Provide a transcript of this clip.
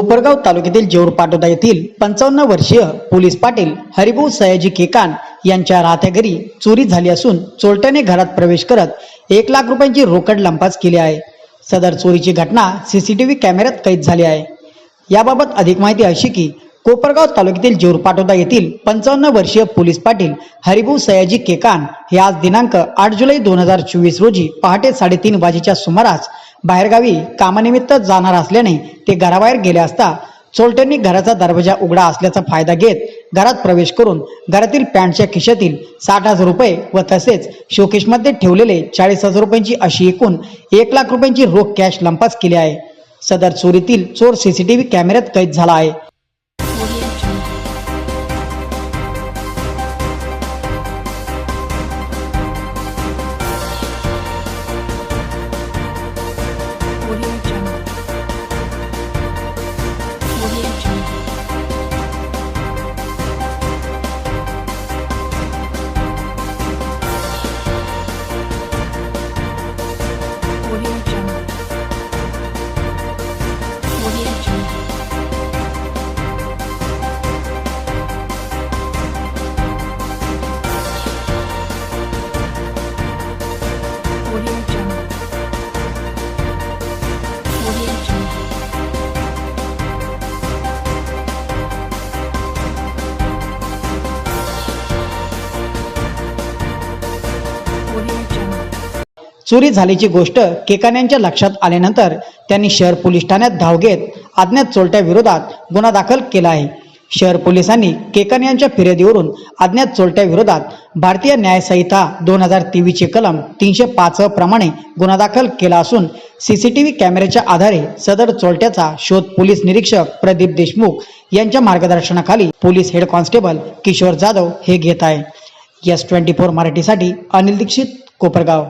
कोपरगाव तालुक्यातील जेऊर पाटोदा येथील पंचावन्न वर्षीय पोलीस पाटील हरिभाऊ सयाजी केकान यांच्या राहत्या घरी चोरी झाली असून चोरट्याने घरात प्रवेश करत एक लाख रुपयांची रोकड लंपास केली आहे. सदर चोरीची घटना सीसीटीव्ही कॅमेऱ्यात कैद झाली आहे. याबाबत अधिक माहिती अशी की कोपरगाव तालुक्यातील जेऊर पाटोदा येथील पंचावन्न वर्षीय पोलीस पाटील हरिभाऊ सयाजी केकान हे आज दिनांक आठ जुलै दोन हजार चोवीस रोजी पहाटे साडेतीन वाजेच्या सुमारास बाहेरगावी कामानिमित्त जाणार असल्याने ते घराबाहेर गेले असता चोलट्यांनी घराचा दरवाजा उघडा असल्याचा फायदा घेत घरात प्रवेश करून घरातील पॅन्टच्या खिशातील साठ हजार रुपये व तसेच शोकेशमध्ये ठेवलेले चाळीस हजार रुपयांची अशी एकूण एक लाख रुपयांची रोख कॅश लंपास केली आहे. सदर चोरीतील चोर सीसीटीव्ही कॅमेऱ्यात कैद झाला आहे. 我爹 चोरी झाल्याची गोष्ट केकान्यांच्या लक्षात आल्यानंतर त्यांनी शहर पोलीस ठाण्यात धाव घेत अज्ञात चोरट्याविरोधात गुन्हा दाखल केला आहे. शहर पोलिसांनी केकान यांच्या फिर्यादीवरून अज्ञात चोरट्याविरोधात भारतीय न्यायसंहिता दोन हजार तेवीसचे कलम तीनशे पाच प्रमाणे गुन्हा दाखल केला असून सीसीटीव्ही कॅमेऱ्याच्या आधारे सदर चोरट्याचा शोध पोलीस निरीक्षक प्रदीप देशमुख यांच्या मार्गदर्शनाखाली police head constable Kishor Jadhav हे घेत आहे. यस ट्वेंटी फोर मराठीसाठी अनिल दीक्षित कोपरगाव.